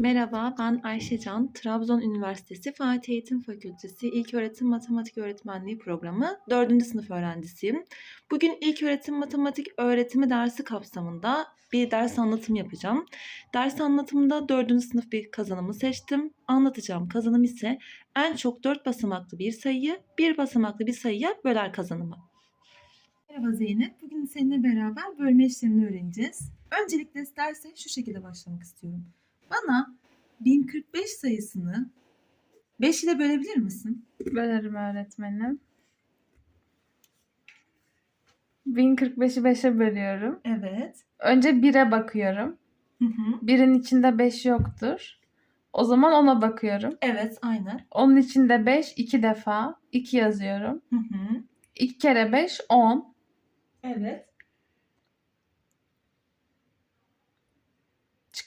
Merhaba, ben Ayşecan. Trabzon Üniversitesi Fatih Eğitim Fakültesi İlköğretim Matematik Öğretmenliği Programı 4. sınıf öğrencisiyim. Bugün İlköğretim Matematik Öğretimi dersi kapsamında bir ders anlatım yapacağım. Ders anlatımında 4. sınıf bir kazanımı seçtim. Anlatacağım kazanım ise en çok 4 basamaklı bir sayıyı bir basamaklı bir sayıya böler kazanımı. Merhaba Zeynep. Bugün seninle beraber bölme işlemini öğreneceğiz. Öncelikle derse şu şekilde başlamak istiyorum. Bana 1045 sayısını 5 ile bölebilir misin? Bölerim öğretmenim. 1045'i 5'e bölüyorum. Evet. Önce 1'e bakıyorum. Hı hı. 1'in içinde 5 yoktur. O zaman ona bakıyorum. Evet, aynen. Onun içinde 5 2 defa. 2 yazıyorum. Hı hı. 2 kere 5 10. Evet.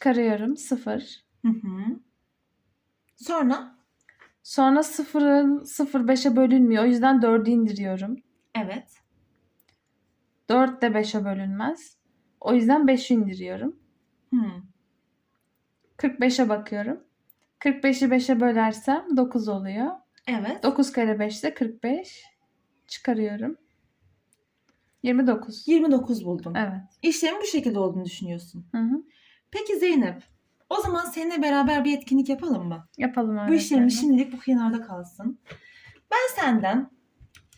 Çıkarıyorum 0. Hı hı. Sonra? Sonra 0'ın 0 5'e bölünmüyor. O yüzden 4'ü indiriyorum. Evet. 4 de 5'e bölünmez. O yüzden 5'i indiriyorum. Hı. 45'e bakıyorum. 45'i 5'e bölersem 9 oluyor. Evet. 9 kere 5 de 45. Çıkarıyorum. 29. 29 buldum. Evet. İşlemin bu şekilde olduğunu düşünüyorsun. Hı hı. Peki Zeynep, o zaman seninle beraber bir etkinlik yapalım mı? Yapalım Bu öğretmenim. işlerimiz şimdilik bu kenarda kalsın. Ben senden,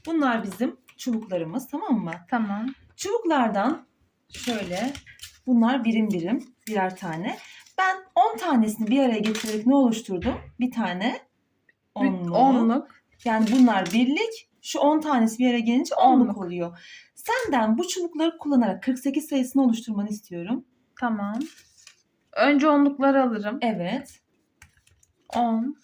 bunlar bizim çubuklarımız tamam mı? Tamam. Çubuklardan şöyle bunlar birim birim birer tane. Ben 10 tanesini bir araya getirerek ne oluşturdum? Bir tane onluk. Onluk. Yani bunlar birlik. Şu 10 tanesi bir araya gelince onluk, Onluk. oluyor. Senden bu çubukları kullanarak 48 sayısını oluşturmanı istiyorum. Tamam. Önce onlukları alırım. Evet. 10.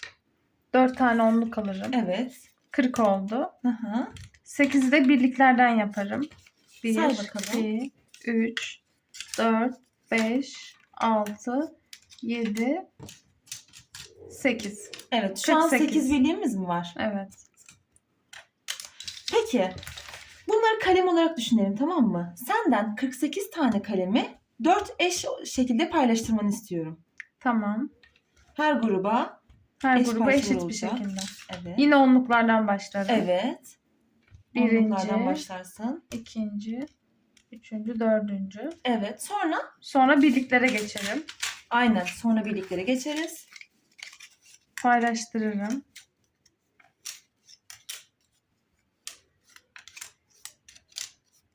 4 tane onluk alırım. Evet. 40 oldu. Hı hı. 8'i de birliklerden yaparım. 1, Say bakalım. 2, 3, 4, 5, 6, 7, 8. Evet. Şu an 48. 8 birliğimiz mi var? Evet. Peki. Bunları kalem olarak düşünelim tamam mı? Senden 48 tane kalemi 4 eş şekilde paylaştırmanı istiyorum. Tamam. Her gruba. Her Eş gruba parçalı eşit bir olacak. şekilde. Evet. Yine onluklardan başlarım. Evet. Birinci. Onluklardan başlarsın. İkinci, üçüncü, dördüncü. Evet. Sonra Sonra birliklere geçerim. aynen sonra birliklere geçeriz. Paylaştırırım.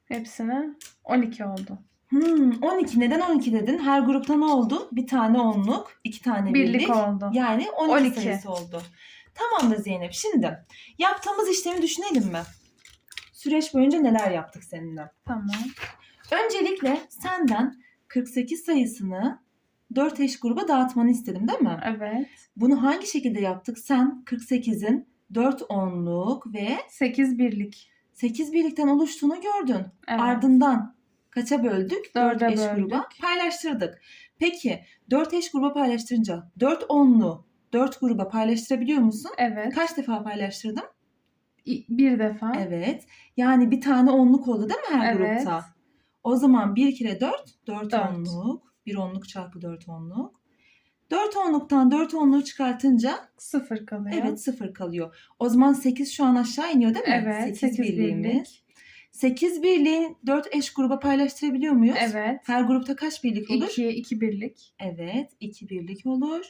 Hepsine 12 oldu. Hmm, 12. Neden 12 dedin? Her grupta ne oldu? Bir tane onluk, iki tane birlik. Birlik oldu. Yani 12, 12. sayısı oldu. Tamamdır Zeynep. Şimdi yaptığımız işlemi düşünelim mi? Süreç boyunca neler yaptık seninle? Tamam. Öncelikle senden 48 sayısını 4 eş gruba dağıtmanı istedim değil mi? Evet. Bunu hangi şekilde yaptık? Sen 48'in 4 onluk ve 8 birlik. 8 birlikten oluştuğunu gördün. Evet. Ardından kaça böldük? 4 Dörde eş böldük. gruba paylaştırdık. Peki 4 eş gruba paylaştırınca 4 onlu 4 gruba paylaştırabiliyor musun? Evet. Kaç defa paylaştırdım? Bir defa. Evet. Yani bir tane onluk oldu değil mi her Evet. grupta? O zaman 1 kere 4, 4 Dört. onluk. 1 onluk çarpı 4 onluk. 4 onluktan 4 onluğu çıkartınca Sıfır kalıyor. evet 0 kalıyor. O zaman 8 şu an aşağı iniyor değil mi? Evet. 8 8 birliğimiz. birlik. 8 birliği 4 eş gruba paylaştırabiliyor muyuz? Evet. Her grupta kaç birlik olur? 2, 2 birlik. Evet, 2 birlik olur.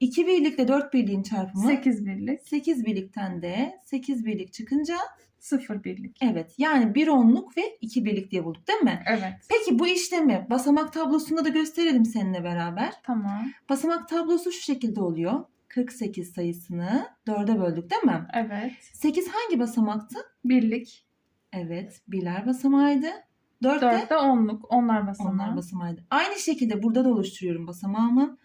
2 birlikle 4 birliğin çarpımı 8 birlik. 8 birlikten de 8 birlik çıkınca 0 birlik. evet yani 1 onluk ve 2 birlik diye bulduk değil mi? Evet. Peki bu işlemi basamak tablosunda da gösterelim seninle beraber. Tamam. Basamak tablosu şu şekilde oluyor. 48 sayısını 4'e böldük değil mi? Evet. 8 hangi basamaktı? Birlik. Evet, birler basamağıydı. 4 de 4 de onluk. Onlar basamağı. onlar basamağıydı. Aynı şekilde burada da oluşturuyorum basamağımı.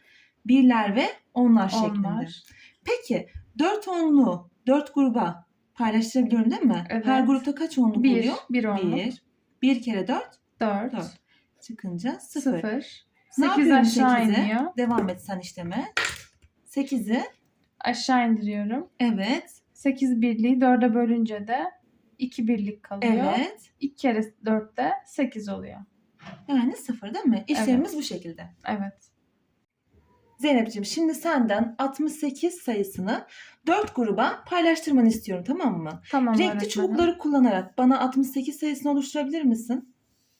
Birler ve onlar şeklinde. Onlar. Peki 4 onluğu 4 gruba paylaştırabiliyorum değil mi? Evet. Her grupta kaç onluk 1. oluyor? 1 onluk. 1. 1 kere 4 4. 4. çıkınca 0. 0. Ne 8 yapıyorum aşağı 8'e? iniyor. Devam et sen işleme. 8'i Aşağı indiriyorum. evet 8 birliği 4'e bölünce de 2 birlik kalıyor. evet 2 kere 4'te 8 oluyor. yani 0 değil mi? İşlemimiz bu şekilde. Evet. Zeynep'ciğim şimdi senden 68 sayısını 4 gruba paylaştırmanı istiyorum tamam mı? Tamam Renkli öğretmenim. çubukları kullanarak bana 68 sayısını oluşturabilir misin?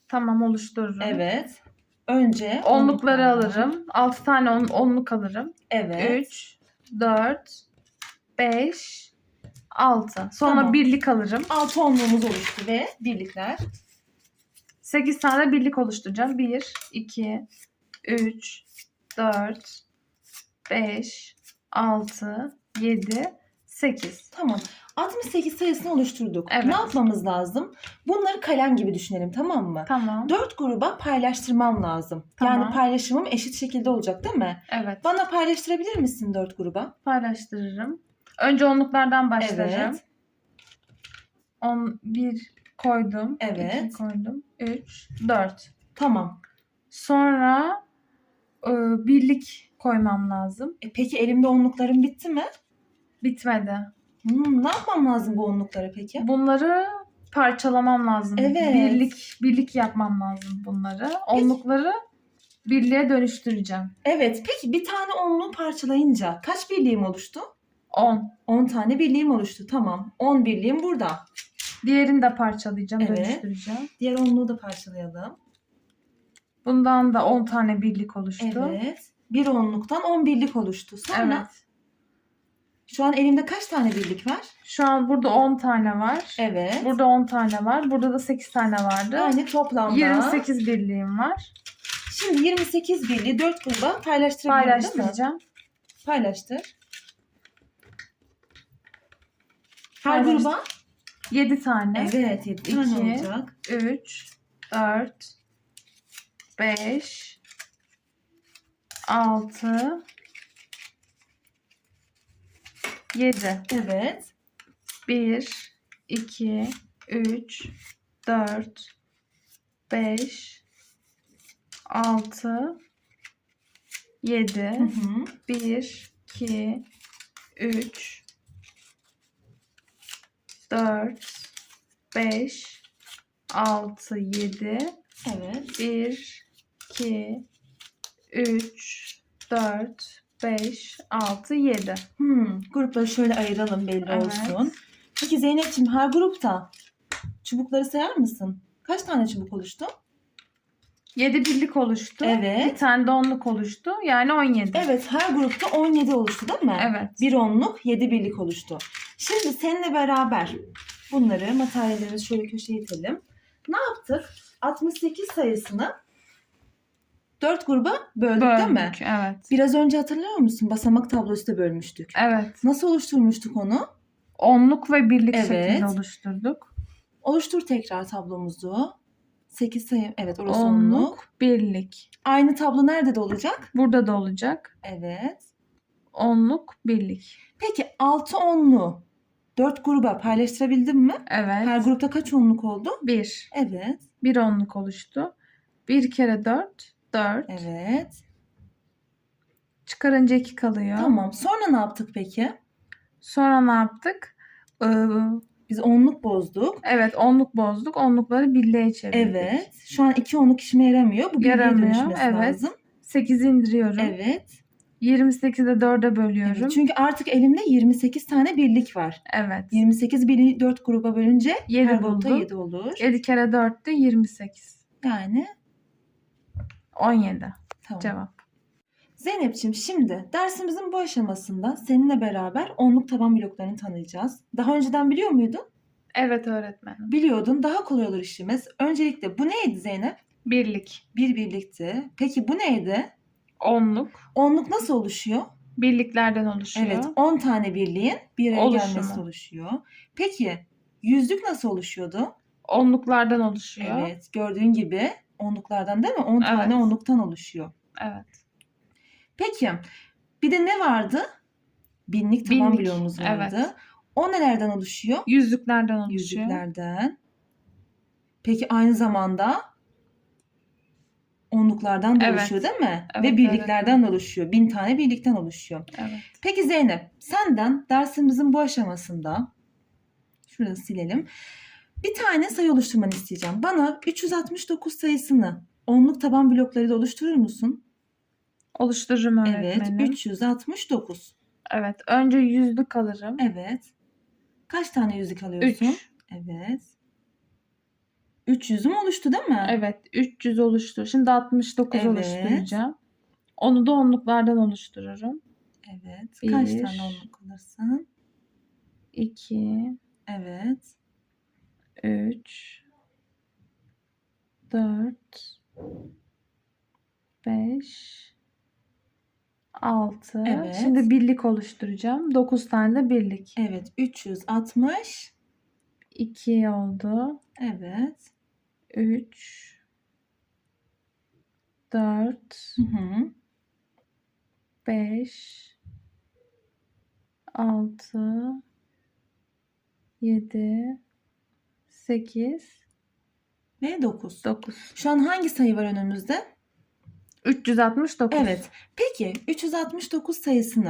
Tamam oluştururum. Evet. Önce Onlukları onluklardan. alırım. 6 tane on, onluk alırım. Evet. 3, 4, 5, 6. Sonra Tamam. birlik alırım. 6 onluğumuz oluştu ve birlikler. 8 tane birlik oluşturacağım. 1, 2, 3, 4, 5, 6, 7, 8. Tamam. 68 sayısını oluşturduk. Evet. Ne yapmamız lazım? Bunları kalem gibi düşünelim tamam mı? Tamam. 4 gruba paylaştırmam lazım. Tamam. Yani paylaşımım eşit şekilde olacak değil mi? Evet. Bana paylaştırabilir misin 4 gruba? Paylaştırırım. Önce onluklardan başlayacağım. Evet. 10, 1 koydum. Evet. 2 koydum. 3, 4. Tamam. Sonra e, birlik koymam lazım. E peki elimde onluklarım bitti mi? Bitmedi. Hmm, ne yapmam lazım bu onluklara peki? Bunları parçalamam lazım. Evet. Birlik birlik yapmam lazım bunları. Onlukları birliğe dönüştüreceğim. Evet. Peki bir tane onluğu parçalayınca kaç birliğim oluştu? 10. 10 tane birliğim oluştu. Tamam. 10 birliğim burada. Diğerini de parçalayacağım, Evet. dönüştüreceğim. Diğer onluğu da parçalayalım. Bundan da 10 tane birlik oluştu. Evet. Bir onluktan 10 birlik oluştu. Sonra Evet. şu an elimde kaç tane birlik var? Şu an burada 10 tane var. Evet. Burada 10 tane var. Burada da 8 tane vardı. Yani toplamda 28 birliğim var. Şimdi 28 birliği 4 gruba paylaştırabilirim değil mi? Paylaştıracağım. Paylaştır. Her gruba? 7 tane. Evet 7 tane İki. olacak. 3, 4, 5, 6, 7. Evet. 1, 2, 3, 4, 5, 6, 7, Hı hı. 1, 2, 3, 4, 5, 6, 7, Evet. 1, 2, 3, 4, 5, 6, 7. Hmm, grupları şöyle ayıralım belli Evet. olsun. Peki Zeynep'ciğim her grupta çubukları sayar mısın? Kaç tane çubuk oluştu? 7 birlik oluştu. Evet. Bir tane de onluk oluştu. Yani 17. Evet her grupta 17 oluştu değil mi? Evet. Bir onluk 7 birlik oluştu. Şimdi seninle beraber bunları materyallerimizi şöyle köşeye itelim. Ne yaptık? 68 sayısını 4 gruba böldük, değil mi? Böldük. Evet. Biraz önce hatırlıyor musun? Basamak tablosu da bölmüştük. Evet. Nasıl oluşturmuştuk onu? Onluk ve birlik Evet. şeklinde oluşturduk. Oluştur tekrar tablomuzu. 8 sayı. Evet orası onluk. Onluk, birlik. Aynı tablo nerede de olacak? Burada da olacak. Evet. Onluk, birlik. Peki 6 onlu 4 gruba paylaştırabildin mi? Evet. Her grupta kaç onluk oldu? 1. Evet. Bir onluk oluştu. 1 kere 4, 4. Evet. Çıkarınca 2 kalıyor. Tamam. Sonra ne yaptık peki? Sonra ne yaptık? Ee, Biz onluk bozduk. evet onluk bozduk. Onlukları birliğe çevirdik. Evet. Şu an iki onluk işime yaramıyor. Bu birliğe Yaramıyor, dönüşmesi evet. lazım. 8'i indiriyorum. Evet. 28'i de 4'e bölüyorum. evet. Çünkü artık elimde 28 tane birlik var. Evet. 28 birliği 4 gruba bölünce Yedi her grupta bulduk. 7 olur. 7 kere 4 de 28. Yani 17 tamam. cevap. Zeynep'ciğim şimdi dersimizin bu aşamasında seninle beraber onluk taban bloklarını tanıyacağız. Daha önceden biliyor muydun? Evet öğretmenim. Biliyordun. Daha kolay olur işimiz. Öncelikle bu neydi Zeynep? Birlik. Bir birlikti. Peki bu neydi? Onluk. Onluk nasıl oluşuyor? Birliklerden oluşuyor. Evet 10 tane birliğin bir araya Oluşumu. gelmesi oluşuyor. Peki yüzlük nasıl oluşuyordu? Onluklardan oluşuyor. Evet gördüğün gibi onluklardan değil mi? 10 tane Evet. onluktan oluşuyor. Evet. Peki bir de ne vardı? Binlik taban Binlik, bloğumuz vardı. evet. O nelerden oluşuyor? Yüzlüklerden oluşuyor. Yüzlüklerden. Peki aynı zamanda onluklardan da Evet. oluşuyor değil mi? Evet, Ve birliklerden de oluşuyor. Bin tane birlikten oluşuyor. Evet. Peki Zeynep senden dersimizin bu aşamasında şurada silelim. Bir tane sayı oluşturmanı isteyeceğim. Bana 369 sayısını onluk taban bloklarıyla oluşturur musun? Oluştururum Evet. öğretmenim. 369. Evet. Önce yüzlük alırım. Evet. Kaç tane yüzük alıyorsun? 3. Evet. 300'üm oluştu değil mi? Evet. 300 oluştur. Şimdi 69 Evet. oluşturacağım. Onu da onluklardan oluştururum. Evet. Kaç Bir. tane onluk alırsın? 2, Evet. 3, 4, 5, 6. Evet. Şimdi birlik oluşturacağım. 9 tane de birlik. Evet. 360. 2 oldu. Evet. 3, 4, Hı hı. 5, 6, 7, 8, Ve 9. 9. Şu an hangi sayı var önümüzde? 369. Evet. Peki 369 sayısını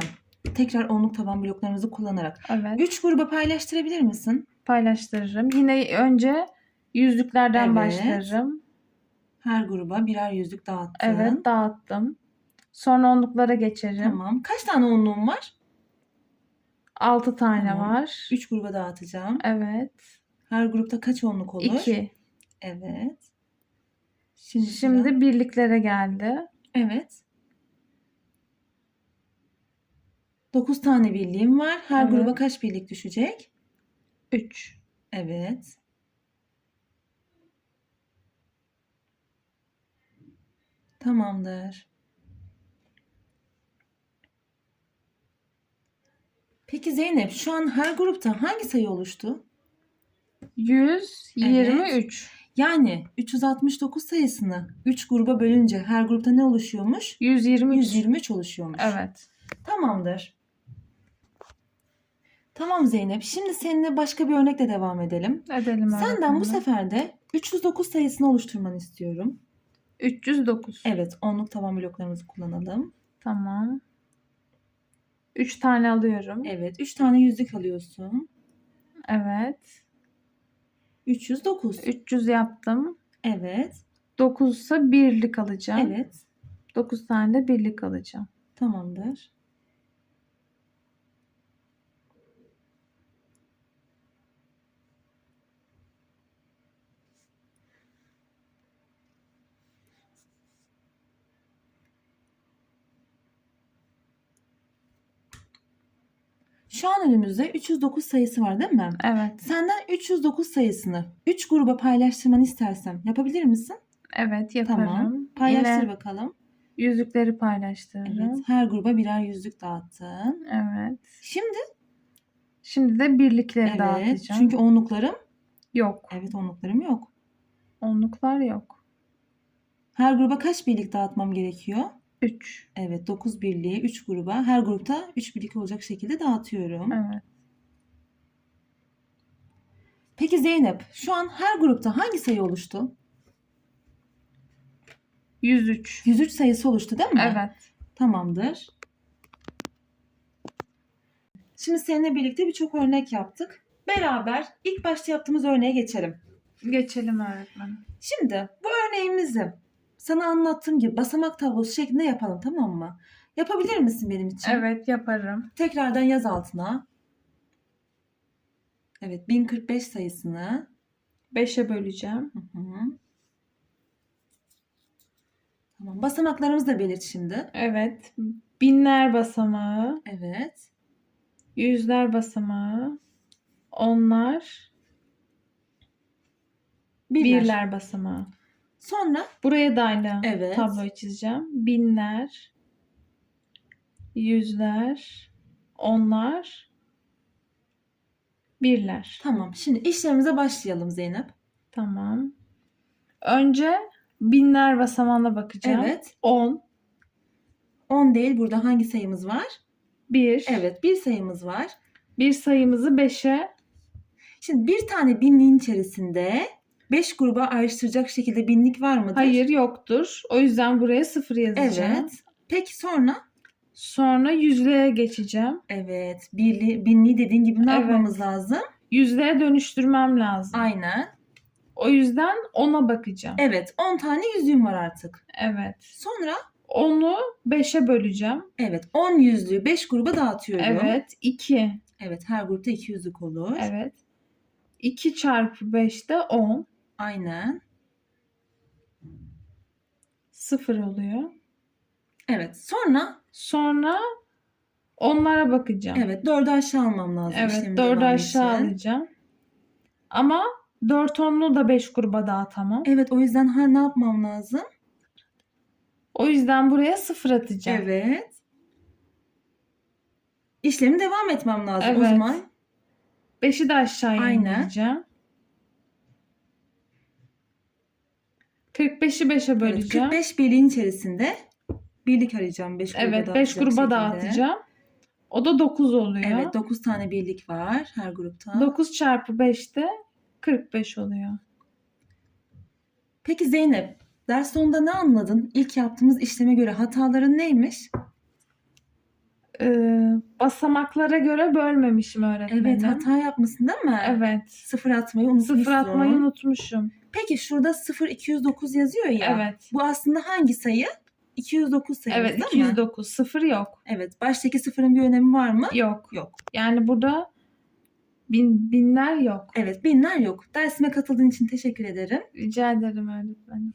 tekrar onluk taban bloklarımızı kullanarak Evet. 3 gruba paylaştırabilir misin? Paylaştırırım. Yine önce yüzlüklerden Evet. başlarım. Her gruba birer yüzük dağıttın. Evet dağıttım. Sonra onluklara geçerim. Tamam. Kaç tane onluğum var? 6 tane Tamam. var. 3 gruba dağıtacağım. Evet. Her grupta kaç onluk olur? 2. Evet. Şimdi, Şimdi sıra- birliklere geldi. evet. 9 tane birliğim var. Her Evet. gruba kaç birlik düşecek? 3. Evet. Tamamdır. Peki Zeynep şu an her grupta hangi sayı oluştu? 123. Yani 369 sayısını 3 gruba bölünce her grupta ne oluşuyormuş? 123. 123 oluşuyormuş. Evet. Tamamdır. Tamam Zeynep. Şimdi seninle başka bir örnekle devam edelim. Edelim Senden bu sefer de 309 sayısını oluşturmanı istiyorum. 309. Evet, onluk taban bloklarımızı kullanalım. Tamam. 3 tane alıyorum. Evet, 3 tane yüzlük alıyorsun. Evet. 309. 300 yaptım. Evet, 9 ise birlik alacağım. evet. 9 tane de birlik alacağım. Tamamdır. Şu an önümüzde 309 sayısı var değil mi? Evet. Senden 309 sayısını 3 gruba paylaştırmanı istersem yapabilir misin? Evet yaparım. Tamam. Paylaştır Yine bakalım. yüzükleri paylaştırırım. Evet. Her gruba birer yüzlük dağıttın. Evet. Şimdi Şimdi de birlikleri evet. dağıtacağım. Çünkü onluklarım yok. evet onluklarım yok. Onluklar yok. Her gruba kaç birlik dağıtmam gerekiyor? 3. Evet 9 birliği 3 gruba. Her grupta 3 birlik olacak şekilde dağıtıyorum. Evet. Peki Zeynep şu an her grupta hangi sayı oluştu? 103. 103 sayısı oluştu değil mi? Evet. Tamamdır. Şimdi seninle birlikte birçok örnek yaptık. Beraber ilk başta yaptığımız örneğe geçelim. Geçelim öğretmenim. Şimdi bu örneğimizi sana anlattığım gibi basamak tablosu şeklinde yapalım tamam mı? Yapabilir misin benim için? Evet yaparım. Tekrardan yaz altına. Evet 1045 sayısını. 5'e böleceğim. Hı hı. Tamam basamaklarımızı da belirt şimdi. Evet. Binler basamağı, Evet. yüzler basamağı, onlar, Birler. birler basamağı. Sonra Buraya da aynı Evet. tabloyu çizeceğim. Binler, yüzler, onlar, birler. tamam şimdi işlemimize başlayalım Zeynep. Tamam. Önce binler basamağına bakacağım. Evet. 10, 10 değil burada hangi sayımız var? 1. Evet bir sayımız var. Bir sayımızı 5'e Şimdi bir tane binliğin içerisinde 5 gruba ayrıştıracak şekilde binlik var mıdır? hayır yoktur. O yüzden buraya 0 yazacağım. Evet. Peki sonra? Sonra yüzlere geçeceğim. Evet. Birli, binliği dediğin gibi ne Evet. yapmamız lazım? Yüzlere dönüştürmem lazım. Aynen. O yüzden 10'a bakacağım. Evet 10 tane yüzüğüm var artık. Evet. Sonra 10'u 5'e böleceğim. Evet 10 yüzlüğü 5 gruba dağıtıyorum. Evet. 2. Evet her grupta 2 yüzlük olur. Evet. 2 çarpı 5 de 10. Aynen. 0 oluyor. Evet sonra Sonra onlara bakacağım. evet 4'ü aşağı almam lazım. Evet. işlemin 4'ü devamı aşağı için. alacağım. Ama 4 onlu da 5 gruba dağıtamam. Evet o yüzden ha ne yapmam lazım? O yüzden buraya 0 atacağım. Evet. İşlemi devam etmem lazım o Evet. zaman. 5'i de aşağıya Aynen. indireceğim. 45'i 5'e Evet, böleceğim. 45 birliğin içerisinde birlik arayacağım 5 gruba Evet, 5 dağıtacak gruba şekilde. dağıtacağım. O da 9 oluyor. Evet 9 tane birlik var her grupta. 9 çarpı 5 de 45 oluyor. Peki Zeynep ders sonunda ne anladın? İlk yaptığımız işleme göre hataların neymiş? Ee, basamaklara göre bölmemişim öğretmenim. Evet hata yapmışsın değil mi? Evet. Sıfır atmayı unutmuşsun. Sıfır atmayı unutmuşum. Peki şurada 0 209 yazıyor ya. Evet. Bu aslında hangi sayı? 209 sayımız Evet değil mi? 209. Sıfır yok. Evet. Baştaki sıfırın bir önemi var mı? Yok. Yok. Yani burada bin, binler yok. Evet binler yok. Dersime katıldığın için teşekkür ederim. Rica ederim öğretmenim.